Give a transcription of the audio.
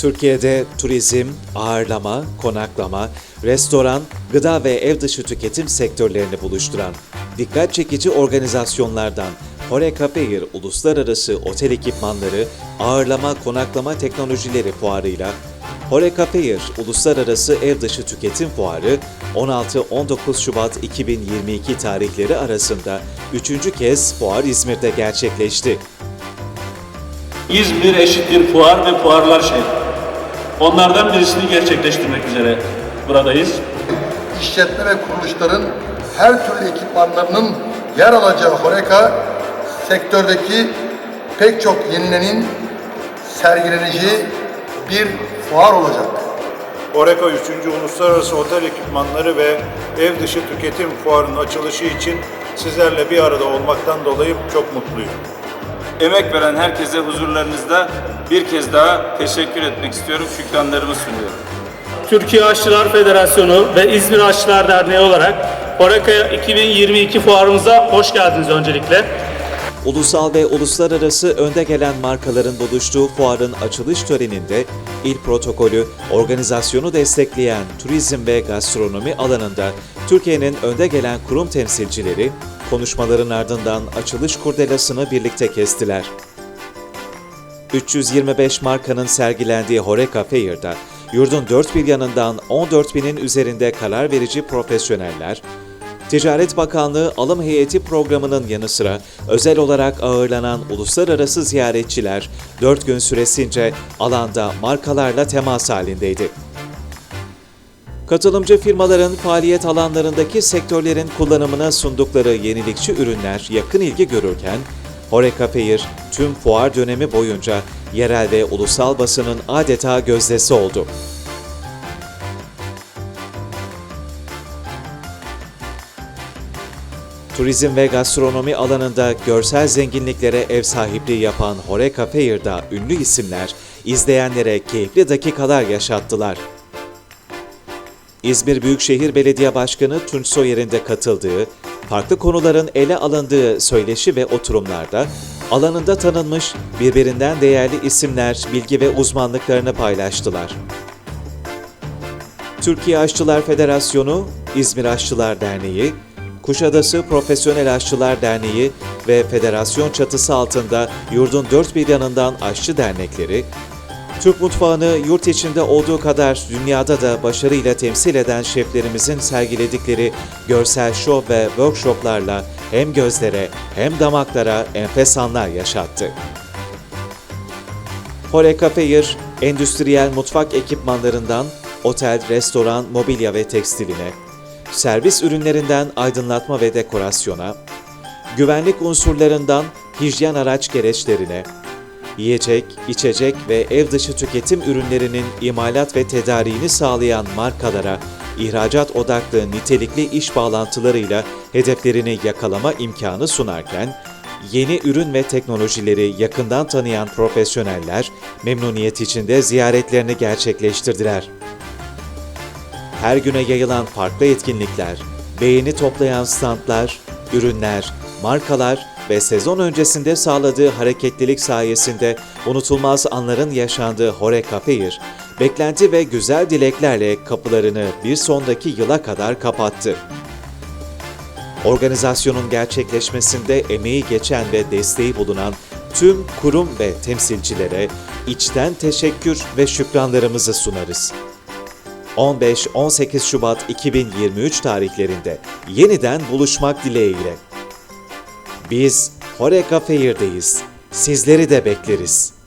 Türkiye'de turizm, ağırlama, konaklama, restoran, gıda ve ev dışı tüketim sektörlerini buluşturan dikkat çekici organizasyonlardan Horeca Fair Uluslararası Otel Ekipmanları, Ağırlama Konaklama Teknolojileri Fuarı'yla Horeca Fair Uluslararası Ev Dışı Tüketim Fuarı 16-19 Şubat 2022 tarihleri arasında üçüncü kez fuar İzmir'de gerçekleşti. İzmir eşittir fuar ve fuarlar şehri. Onlardan birisini gerçekleştirmek üzere buradayız. işletme ve kuruluşların her türlü ekipmanlarının yer alacağı Horeca, sektördeki pek çok yenilenin sergileneceği bir fuar olacak. Oreka 3. Uluslararası Otel Ekipmanları ve Ev Dışı Tüketim Fuarı'nın açılışı için sizlerle bir arada olmaktan dolayı çok mutluyum. Emek veren herkese huzurlarınızda bir kez daha teşekkür etmek istiyorum. Şükranlarımı sunuyorum. Türkiye Aşçılar Federasyonu ve İzmir Aşçılar Derneği olarak Horeca 2022 fuarımıza hoş geldiniz öncelikle. Ulusal ve uluslararası önde gelen markaların buluştuğu fuarın açılış töreninde il protokolü organizasyonu destekleyen turizm ve gastronomi alanında Türkiye'nin önde gelen kurum temsilcileri konuşmaların ardından açılış kurdelasını birlikte kestiler. 325 markanın sergilendiği Horeca Fair'da yurdun dört bir yanından 14 binin üzerinde karar verici profesyoneller, Ticaret Bakanlığı alım heyeti programının yanı sıra özel olarak ağırlanan uluslararası ziyaretçiler 4 gün süresince alanda markalarla temas halindeydi. Katılımcı firmaların faaliyet alanlarındaki sektörlerin kullanımına sundukları yenilikçi ürünler yakın ilgi görürken, Horeca Fair tüm fuar dönemi boyunca yerel ve ulusal basının adeta gözdesi oldu. Turizm ve gastronomi alanında görsel zenginliklere ev sahipliği yapan Horeca Fair'da ünlü isimler izleyenlere keyifli dakikalar yaşattılar. İzmir Büyükşehir Belediye Başkanı Tunç Soyer'in de katıldığı, farklı konuların ele alındığı söyleşi ve oturumlarda alanında tanınmış birbirinden değerli isimler bilgi ve uzmanlıklarını paylaştılar. Türkiye Aşçılar Federasyonu, İzmir Aşçılar Derneği, Kuşadası Profesyonel Aşçılar Derneği ve federasyon çatısı altında yurdun dört bir yanından aşçı dernekleri, Türk mutfağını yurt içinde olduğu kadar dünyada da başarıyla temsil eden şeflerimizin sergiledikleri görsel şov ve workshoplarla hem gözlere hem damaklara enfes anlar yaşattı. Horeca Fair, endüstriyel mutfak ekipmanlarından otel, restoran, mobilya ve tekstiline, servis ürünlerinden aydınlatma ve dekorasyona, güvenlik unsurlarından hijyen araç gereçlerine, yiyecek, içecek ve ev dışı tüketim ürünlerinin imalat ve tedariğini sağlayan markalara ihracat odaklı nitelikli iş bağlantılarıyla hedeflerini yakalama imkanı sunarken, yeni ürün ve teknolojileri yakından tanıyan profesyoneller memnuniyet içinde ziyaretlerini gerçekleştirdiler. Her güne yayılan farklı etkinlikler, beğeni toplayan standlar, ürünler, markalar ve sezon öncesinde sağladığı hareketlilik sayesinde unutulmaz anların yaşandığı Horeca Fair, beklenti ve güzel dileklerle kapılarını bir sondaki yıla kadar kapattı. Organizasyonun gerçekleşmesinde emeği geçen ve desteği bulunan tüm kurum ve temsilcilere içten teşekkür ve şükranlarımızı sunarız. 15-18 Şubat 2023 tarihlerinde yeniden buluşmak dileğiyle. Biz Horeca Fair'deyiz. Sizleri de bekleriz.